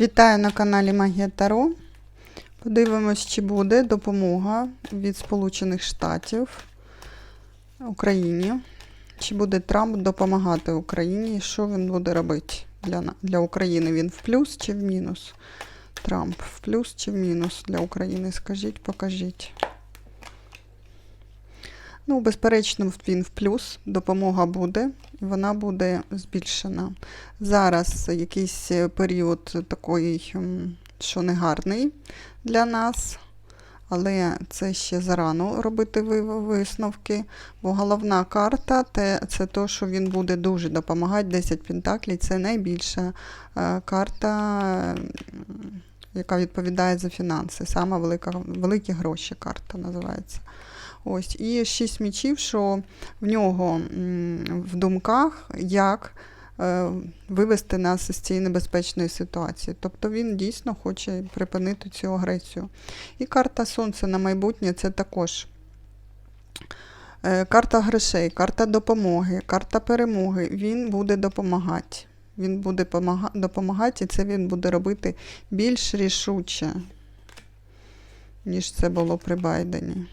Вітаю на каналі Магія Таро. Подивимось, чи буде допомога від Сполучених Штатів Україні. Чи буде Трамп допомагати Україні що він буде робити для, для України? Він в плюс чи в мінус? Трамп в плюс чи в мінус для України? Скажіть, покажіть. Ну, безперечно, він в плюс, допомога буде, і вона буде збільшена. Зараз якийсь е, період такий, що не гарний для нас, але це ще зарано робити висновки. Бо головна карта це то, що він буде дуже допомагати. 10 пентаклей це найбільша е, карта, яка відповідає за фінанси. Сама велика, великі гроші карта називається. Ось, і шість мічів, що в нього в думках, як е, вивести нас із цієї небезпечної ситуації. Тобто він дійсно хоче припинити цю агресію. І карта Сонця на майбутнє це також е, карта грошей, карта допомоги, карта перемоги. Він буде допомагати. Він буде допомагати, і це він буде робити більш рішуче, ніж це було при Байдені.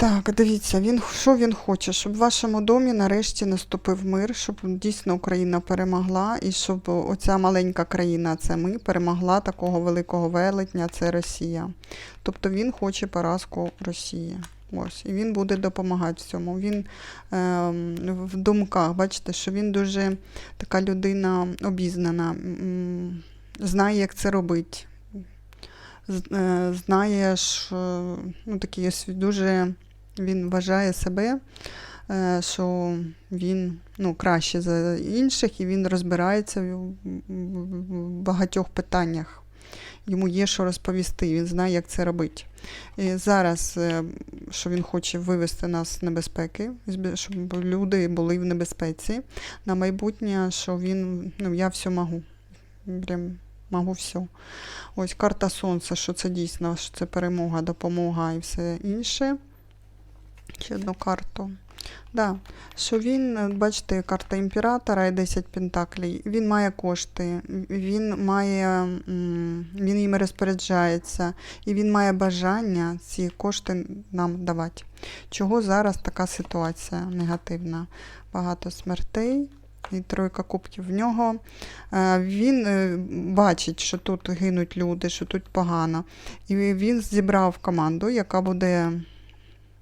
Так, дивіться, він, що він хоче, щоб в вашому домі нарешті наступив мир, щоб дійсно Україна перемогла, і щоб оця маленька країна, це ми, перемогла такого великого велетня, це Росія. Тобто він хоче поразку Росії. Ось, і він буде допомагати в цьому. Він ем, в думках, бачите, що він дуже така людина обізнана, знає, як це робити. Е, Знає, що ну, такий дуже він вважає себе, е, що він ну, краще за інших, і він розбирається в багатьох питаннях. Йому є що розповісти, він знає, як це робити. І зараз, е, що він хоче вивести нас з небезпеки, щоб люди були в небезпеці. На майбутнє, що він, ну, я все можу. Прям можу все. Ось карта Сонця, що це дійсно, що це перемога, допомога і все інше. Ще одну карту. Да. Що він, е, бачите, карта імператора і 10 пентаклей. Він має кошти, він має, він їм розпоряджається, і він має бажання ці кошти нам давати. Чого зараз така ситуація негативна? Багато смертей. І тройка кубків в нього. Е, Він е, бачить, що тут гинуть люди, що тут погано. І він зібрав команду, яка буде.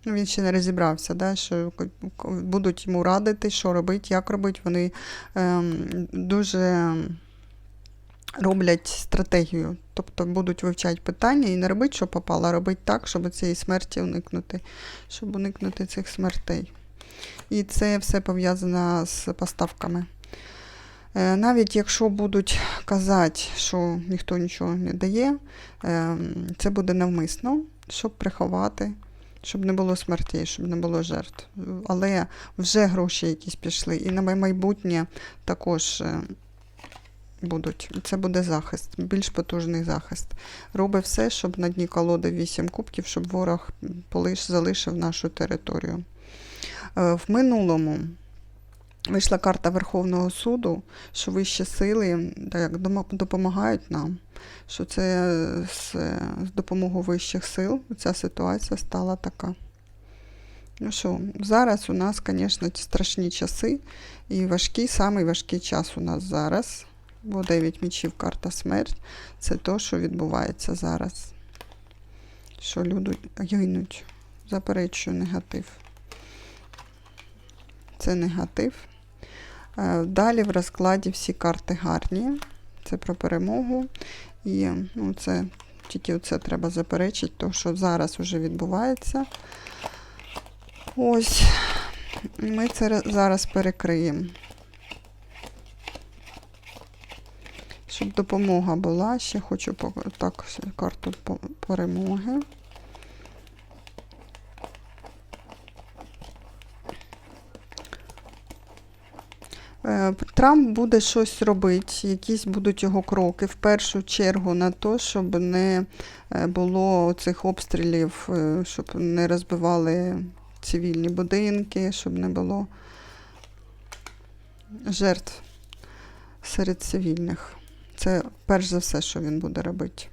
Він ще не розібрався, да, що будуть йому радити, що робити, як робити. Вони ем, дуже роблять стратегію. Тобто будуть вивчати питання і не робити, що попало, а робити так, щоб цієї смерті уникнути, щоб уникнути цих смертей. І це все пов'язано з поставками. Е, Навіть якщо будуть казати, що ніхто нічого не дає, е, це буде навмисно, щоб приховати, щоб не було смертей, щоб не було жертв. Але вже гроші якісь пішли. І на майбутнє також е, будуть. Це буде захист, більш потужний захист. Роби все, щоб на дні колоди 8 кубків, щоб ворог залишив нашу територію. Е, В минулому вийшла карта Верховного суду, що вищі сили так, допомагають нам, що це з, з допомогою вищих сил ця ситуація стала така. Ну що, зараз у нас, звісно, страшні часи і важкий, самий важкий час у нас зараз. Бо 9 мічів, карта смерть це те, що відбувається зараз. Що люди гинуть. Заперечую негатив. Це негатив. Е, Далі в розкладі всі карти гарні. Це про перемогу. І ну, це тільки це треба заперечити, то що зараз вже відбувається. Ось. Ми це зараз перекриємо. Щоб допомога була, ще хочу так, карту перемоги. Трамп буде щось робити, якісь будуть його кроки в першу чергу на те, щоб не е, було цих обстрілів, е, щоб не розбивали цивільні будинки, щоб не було жертв серед цивільних. Це перш за все, що він буде робити.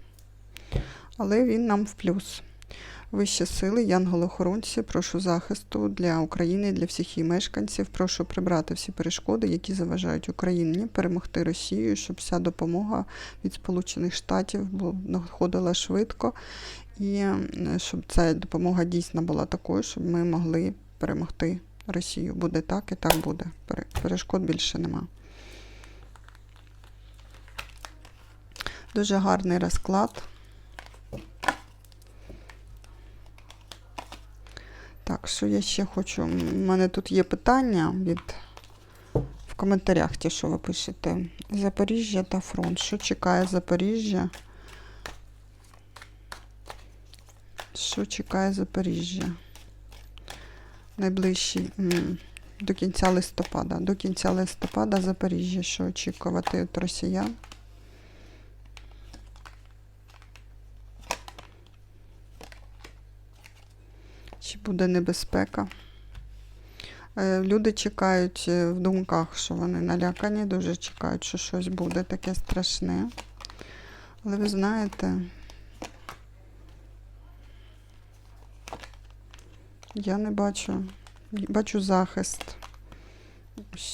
Але він нам в плюс. Вищі сили, янголи-охоронці, прошу захисту для України, для всіх її мешканців. Прошу прибрати всі перешкоди, які заважають Україні перемогти Росію, щоб вся допомога від Сполучених Штатів надходила швидко, і е, щоб ця допомога дійсно була такою, щоб ми могли перемогти Росію. Буде так і так буде. Перешкод більше нема. Дуже гарний розклад. Так, що я ще хочу? У мене тут є питання від в коментарях, ті, що ви пишете. Запоріжжя та фронт. Що чекає Запоріжжя? Що чекає Запоріжжя? Найближчий до кінця листопада. До кінця листопада Запоріжжя. Що очікувати від росіян? Буде небезпека? Е, Люди чекають е, в думках, що вони налякані, дуже чекають, що щось буде таке страшне. Але ви знаєте, я не бачу. Бачу захист.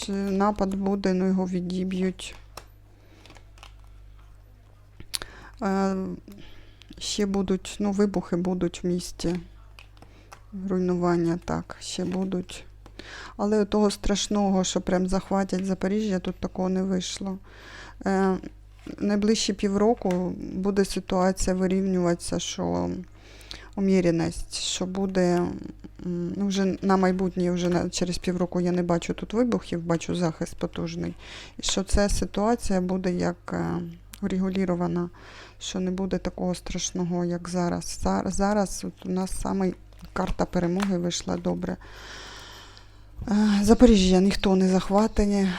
Напад буде, ну його відіб'ють. Е, Ще будуть, ну, вибухи будуть в місті. Руйнування так, ще будуть. Але того страшного, що прям захватять Запоріжжя, тут такого не вийшло. Е, найближчі півроку буде ситуація вирівнюватися, що уміреність, що буде ну, вже на майбутнє, вже через півроку я не бачу тут вибухів, бачу захист потужний. І що ця ситуація буде як е, урегулірована, що не буде такого страшного, як зараз. Зар- Зараз от у нас саме карта перемоги вийшла добре. Е, Запоріжжя ніхто не захватає,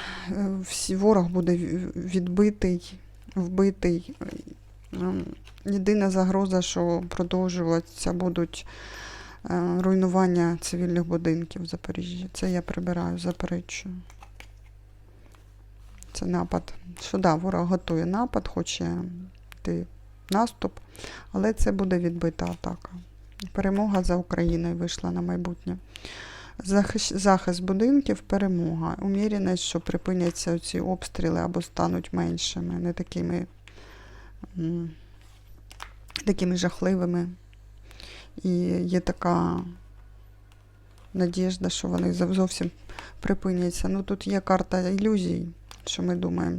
е, ворог буде відбитий, вбитий. Ем, Єдина загроза, що продовжуватися будуть е, руйнування цивільних будинків в Запоріжжі. Це я прибираю, заперечую. Це напад. Що да, ворог готує напад, хоче йти наступ, але це буде відбита атака. Перемога за Україною вийшла на майбутнє. Захищ- Захист будинків, перемога. Уміреність, що припиняться ці обстріли або стануть меншими, не такими, такими жахливими. І є така надіжда, що вони зовсім припиняться. Ну тут є карта ілюзій, що ми думаємо,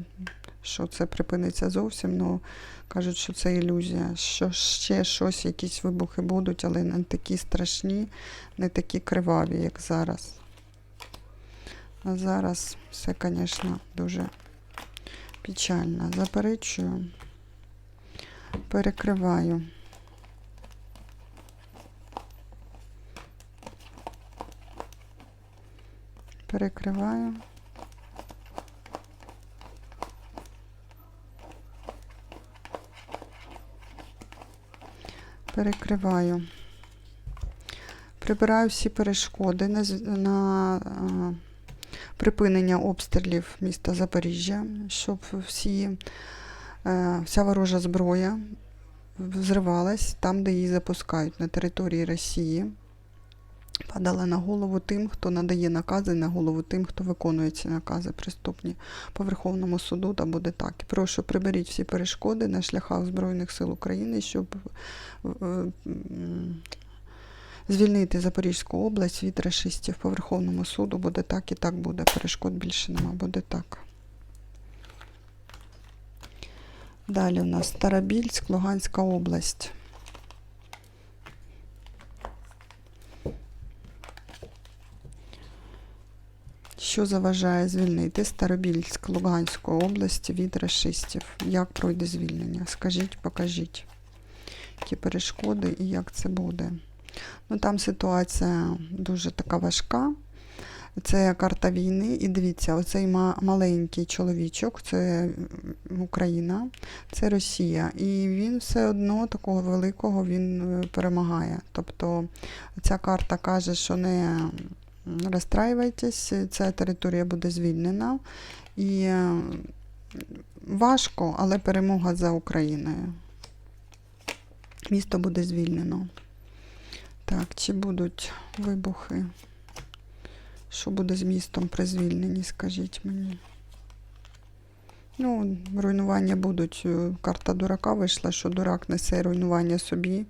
що це припиниться зовсім. Ну кажуть, що це ілюзія. Що ще щось, якісь вибухи будуть, але не такі страшні, не такі криваві, як зараз. А зараз все, звісно, дуже печально. Заперечую, перекриваю. Перекриваю. Перекриваю. Прибираю всі перешкоди на, на е, припинення обстрілів міста Запоріжжя, щоб всі, е, вся ворожа зброя взривалась там, де її запускають, на території Росії. Падала на голову тим, хто надає накази, на голову тим, хто виконує ці накази приступні по Верховному суду, та буде так. Прошу приберіть всі перешкоди на шляхах Збройних сил України, щоб е, звільнити Запорізьку область від расистів по Верховному суду. Буде так і так буде. Перешкод більше нема, буде так. Далі у нас Старобільськ, Луганська область. Що заважає звільнити Старобільськ Луганської області від расистів? Як пройде звільнення? Скажіть, покажіть, які перешкоди і як це буде. Ну, там ситуація дуже така важка. Це карта війни. І дивіться, оцей маленький чоловічок, це Україна, це Росія. І він все одно такого великого він е, перемагає. Тобто ця карта каже, що не розстраювайтесь, ця територія буде звільнена. І е, важко, але перемога за Україною. Місто буде звільнено. Так, чи будуть вибухи? Що буде з містом при звільненні, скажіть мені. Ну, руйнування будуть. Е, Карта дурака вийшла, що дурак несе руйнування собі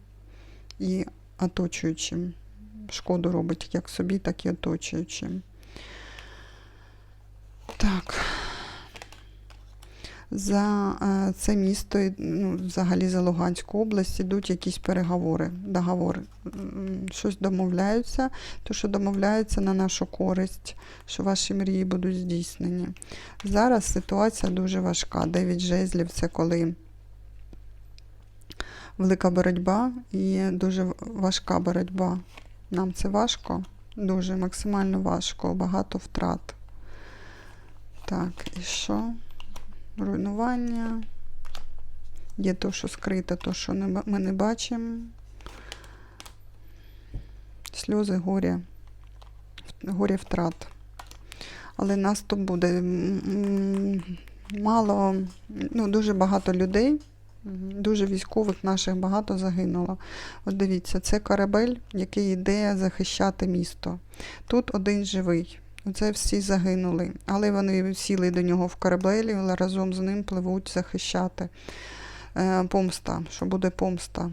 і оточуючим. Шкоду робить як собі, так і оточуючим. Так. За е, це місто, ну, взагалі за Луганську область, ідуть якісь переговори, договори. Щось домовляються, то що домовляються на нашу користь, що ваші мрії будуть здійснені. Зараз ситуація дуже важка. Дев'ять жезлів це коли велика боротьба і дуже важка боротьба. Нам це важко, дуже максимально важко, багато втрат. Так, і що? Руйнування. Є то, що скрите, то, що ми не бачимо. Сльози, горя, горя втрат. Але наступ буде м, м, мало, ну, дуже багато людей, дуже військових наших багато загинуло. От дивіться, це корабель, який йде захищати місто. Тут один живий. Оце всі загинули. Але вони сіли до нього в корабелі, разом з ним пливуть захищати. Е, помста, що буде помста.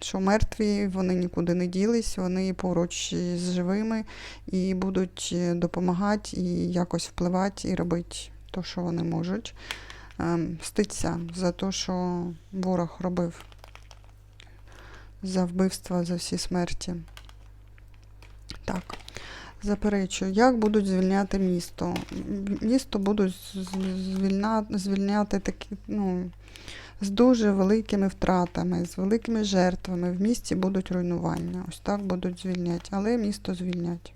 Що мертві, вони нікуди не ділись, вони поруч з живими і будуть е, допомагати і якось впливати і робити те, що вони можуть. Мститься за те, що ворог робив. За вбивства, за всі смерті. Так. Заперечую, як будуть звільняти місто? Місто будуть з- звільняти такі, ну, з дуже великими втратами, з великими жертвами. В місті будуть руйнування. Ось так будуть звільняти, але місто звільнять.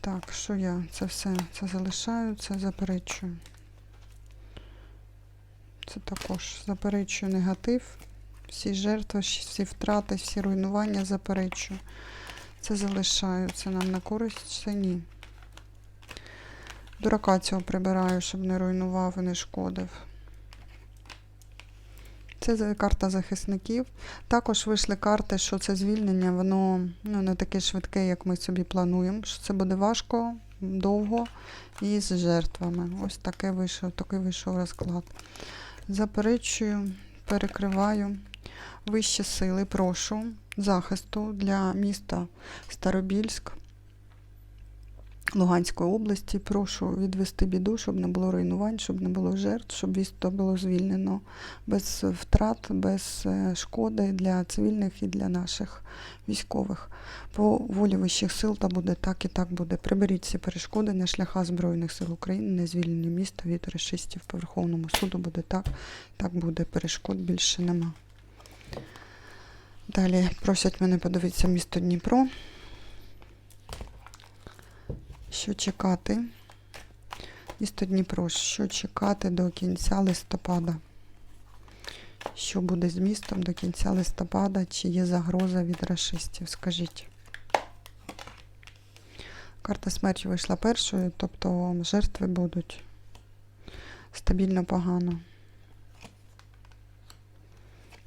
Так, що я? Це все це залишаю, це заперечую. Це також заперечую негатив. Всі жертви, всі втрати, всі руйнування заперечую. Це залишаю. Це нам на користь, це ні. Дурака цього прибираю, щоб не руйнував і не шкодив. Це карта захисників. Також вийшли карти, що це звільнення, воно ну, не таке швидке, як ми собі плануємо. Що це буде важко, довго і з жертвами. Ось таке вийшов, такий вийшов розклад. Заперечую, перекриваю. Вищі сили, прошу захисту для міста Старобільськ Луганської області. Прошу відвести біду, щоб не було руйнувань, щоб не було жертв, щоб місто було звільнено без втрат, без е, шкоди для цивільних і для наших військових. По волі вищих сил та буде так і так буде. Приберіть ці перешкоди на шляхах Збройних сил України, не звільнення міста від расистів по Верховному суду буде так, так буде. Перешкод більше нема. Далі просять мене подивитися місто Дніпро. Що чекати? Місто Дніпро, що чекати до кінця листопада? Що буде з містом до кінця листопада? Чи є загроза від расистів? Скажіть. Карта смерті вийшла першою, тобто жертви будуть стабільно погано.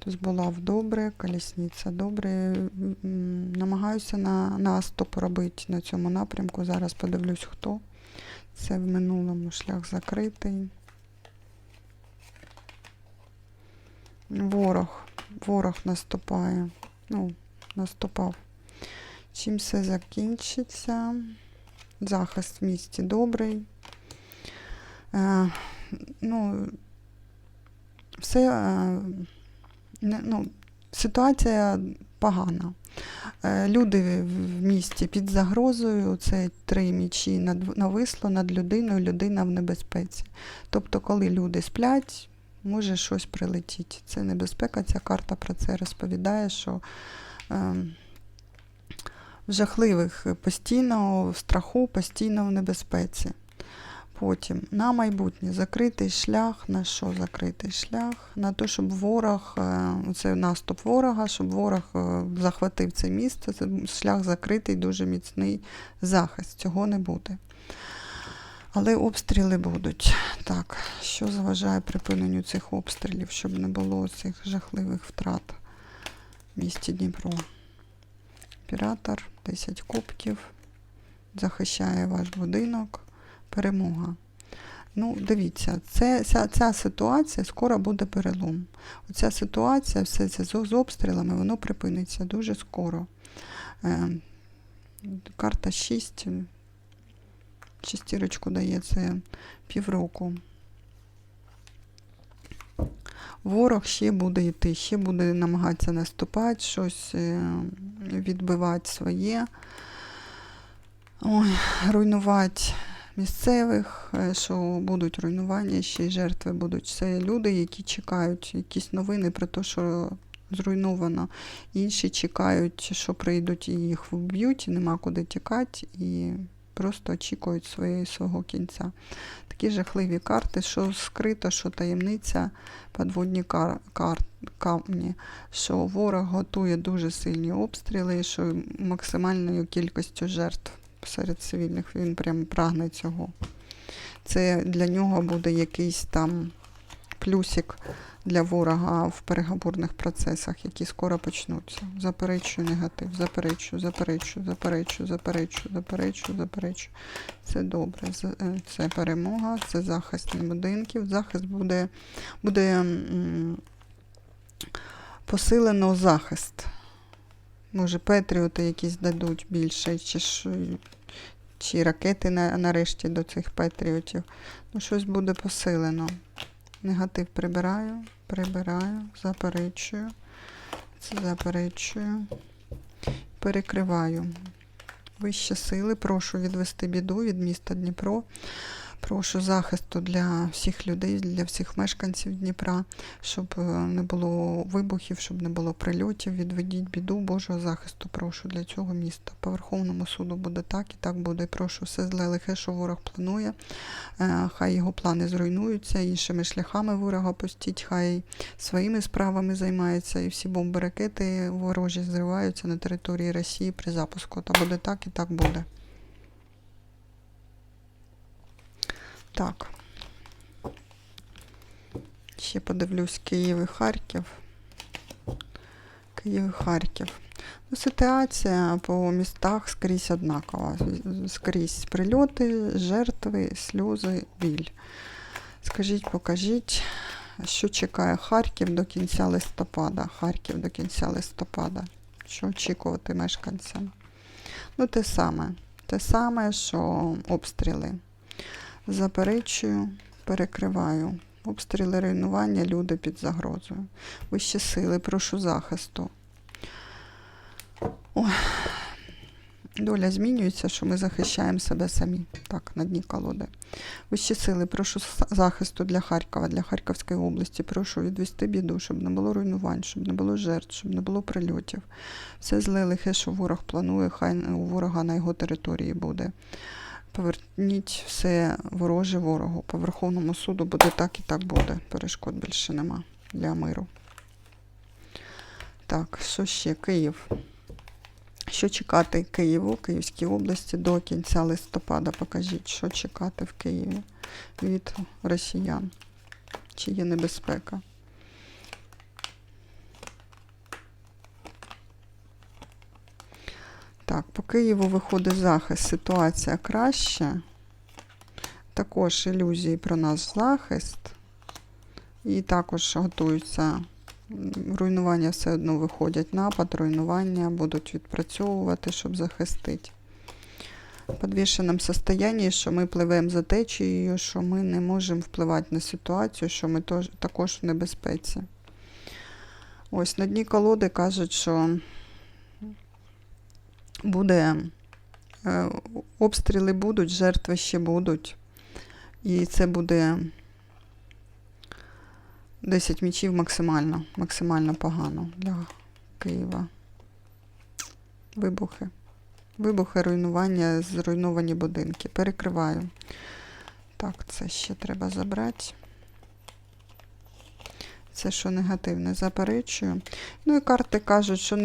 Збулав добре, колісниця добре. Намагаюся на наступ робити на цьому напрямку. Зараз подивлюсь, хто. Це в минулому шлях закритий. Ворог. Ворог наступає. Ну, наступав. Чим все закінчиться? Захист в місті добрий. Е, ну, все. Е, ну, ситуація погана. Е, Люди в місті під загрозою, це три мічі нависло над людиною, людина в небезпеці. Тобто, коли люди сплять, може щось прилетіти. Це небезпека, ця карта про це розповідає, що е, в жахливих постійно в страху, постійно в небезпеці. Потім на майбутнє закритий шлях. На що закритий шлях? На те, щоб ворог, е, це наступ ворога, щоб ворог е, захватив це місце. Це шлях закритий, дуже міцний захист. Цього не буде. Але обстріли будуть. Так, що заважає припиненню цих обстрілів, щоб не було цих жахливих втрат в місті Дніпро? Оператор, 10 кубків, захищає ваш будинок, перемога. Ну, дивіться, це, ця, ця ситуація скоро буде перелом. Оця ситуація, все це з, з обстрілами, воно припиниться дуже скоро. Е, карта 6, шестірочку дає це півроку. Ворог ще буде йти, ще буде намагатися наступати, щось е, відбивати своє, Ой, руйнувати місцевих, е, що будуть руйнування, ще й жертви будуть. Це люди, які чекають якісь новини про те, що зруйновано. Інші чекають, що прийдуть і їх вб'ють, і нема куди тікати, і просто очікують своєї свого кінця. Такі жахливі карти, що скрито, що таємниця, подводні кар, кар, камні, що ворог готує дуже сильні обстріли, що максимальною кількістю жертв серед цивільних він прям прагне цього. Це для нього буде якийсь там плюсик для ворога в переговорних процесах, які скоро почнуться. Заперечую негатив, заперечую, заперечую, заперечую, заперечую, заперечую, заперечую. Це добре. Е, Це перемога, це захист будинків. Захист буде, буде посилено захист. Може, Петріоти якісь дадуть більше, чи, чи ракети на, нарешті до цих Петріотів. Ну, щось буде посилено. Негатив прибираю, прибираю, заперечую. Заперечую. Перекриваю. Вищі сили, прошу відвести біду від міста Дніпро. Прошу захисту для всіх людей, для всіх мешканців Дніпра, щоб е, не було вибухів, щоб не було прильотів. Відведіть біду Божого захисту. Прошу для цього міста. По Верховному суду буде так і так буде. Прошу все зле лихе, що ворог планує. Е, Хай його плани зруйнуються, іншими шляхами ворога пустіть, хай своїми справами займається, і всі бомби ракети ворожі зриваються на території Росії при запуску. Та буде так і так буде. Так. Ще подивлюсь Київ і Харків. Київ і Харків. Ну, ситуація по містах скрізь однакова. Скрізь прильоти, жертви, сльози, біль. Скажіть, покажіть, що чекає Харків до кінця листопада. Харків до кінця листопада. Що очікувати мешканцям? Ну, те саме. Те саме, що обстріли. Заперечую, перекриваю. Обстріли руйнування, люди під загрозою. Вищі сили, прошу захисту. Ой. Доля змінюється, що ми захищаємо себе самі. Так, на дні колоди. Вищі сили, прошу захисту для Харкова, для Харківської області. Прошу відвести біду, щоб не було руйнувань, щоб не було жертв, щоб не було прильотів. Все зле лихе, що ворог планує, хай у ворога на його території буде. Поверніть все вороже ворогу. По Верховному суду буде так і так буде. Перешкод більше нема для миру. Так, що ще? Київ. Що чекати Києву, Київській області до кінця листопада? Покажіть, що чекати в Києві від росіян. Чи є небезпека? Так, по Києву виходить захист, ситуація краща. Також ілюзії про наш захист. І також готуються. Руйнування все одно виходять. Напад, руйнування будуть відпрацьовувати, щоб захистити. В підвішеному состоянні, що ми пливемо за течією, що ми не можемо впливати на ситуацію, що ми також в небезпеці. Ось на дні колоди кажуть, що буде е, обстріли будуть, жертви ще будуть. І це буде 10 мічів максимально, максимально погано для Києва. Вибухи. Вибухи, руйнування, зруйновані будинки. Перекриваю. Так, це ще треба забрати. Це що негативне, заперечую. Ну і карти кажуть, що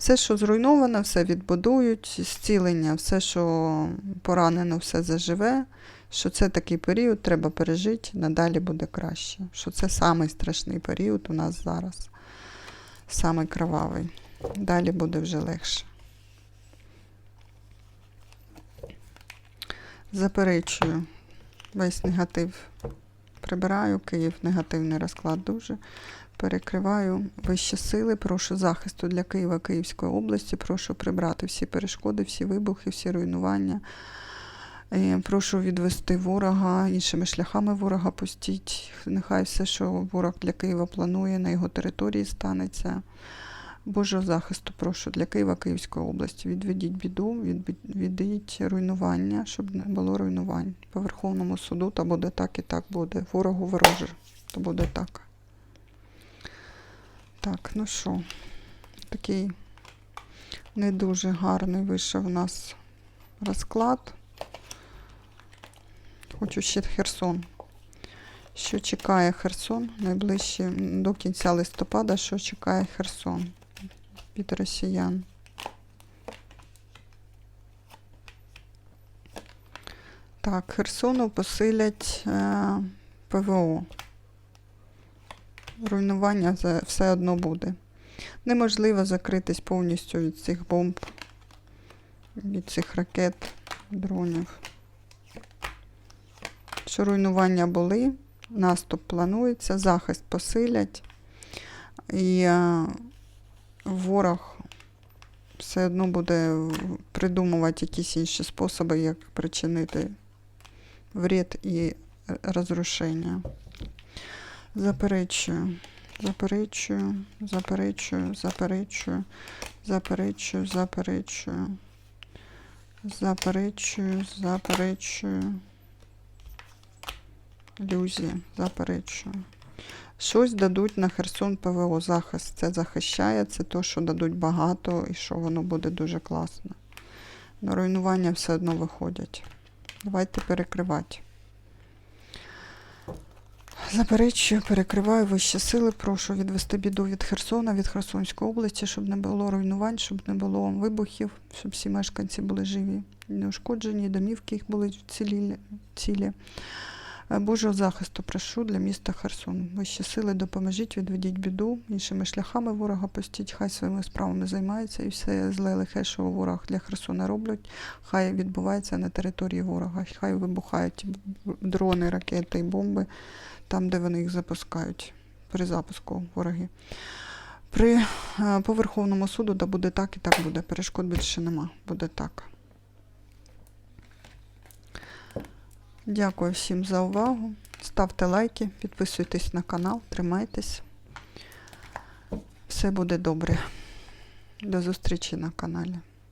все, що зруйновано, все відбудують, зцілення, все, що поранено, все заживе. Що це такий період, треба пережити, надалі буде краще. Що це самий страшний період у нас зараз. Самий кровавий. Далі буде вже легше. Заперечую весь негатив. Прибираю Київ, негативний розклад дуже. Перекриваю вищі сили, прошу захисту для Києва, Київської області. Прошу прибрати всі перешкоди, всі вибухи, всі руйнування. Е, Прошу відвести ворога, іншими шляхами ворога пустіть. Нехай все, що ворог для Києва планує, на його території станеться. Божого захисту прошу для Києва, Київської області. Відведіть біду, відведіть руйнування, щоб не було руйнувань. По Верховному суду то буде так і так буде. Ворогу вороже, то буде так. Так, ну що, такий не дуже гарний вийшов у нас розклад. Хочу ще Херсон. Що чекає Херсон найближче до кінця листопада, що чекає Херсон від росіян? Так, Херсону посилять е, ПВО. Руйнування все одно буде. Неможливо закритись повністю від цих бомб, від цих ракет, дронів. Що руйнування були, наступ планується, захист посилять. І е, ворог все одно буде придумувати якісь інші способи, як причинити вред і розрушення. Заперечую, заперечую, заперечую, заперечую, заперечую, заперечую, заперечую, заперечую. Ілюзії, заперечую. Щось дадуть на Херсон ПВО захист. Це захищає, це то, що дадуть багато і що воно буде дуже класно. На руйнування все одно виходять. Давайте перекривати. Заперечую, перекриваю вищі сили. Прошу відвести біду від Херсона, від Херсонської області, щоб не було руйнувань, щоб не було вибухів, щоб всі мешканці були живі, неушкоджені, домівки їх були цілі. цілі. Е, Божого захисту прошу для міста Херсон. Вищі сили допоможіть, відведіть біду, іншими шляхами ворога пустіть, хай своїми справами займається і все зле лихе, що ворог для Херсона роблять, хай відбувається на території ворога, хай вибухають дрони, ракети і бомби там, де вони їх запускають при запуску вороги. При е, по Верховному суду да буде так і так буде. Перешкод більше нема. Буде так. Дякую всім за увагу. Ставте лайки, підписуйтесь на канал, тримайтесь. Все буде добре. До зустрічі на каналі.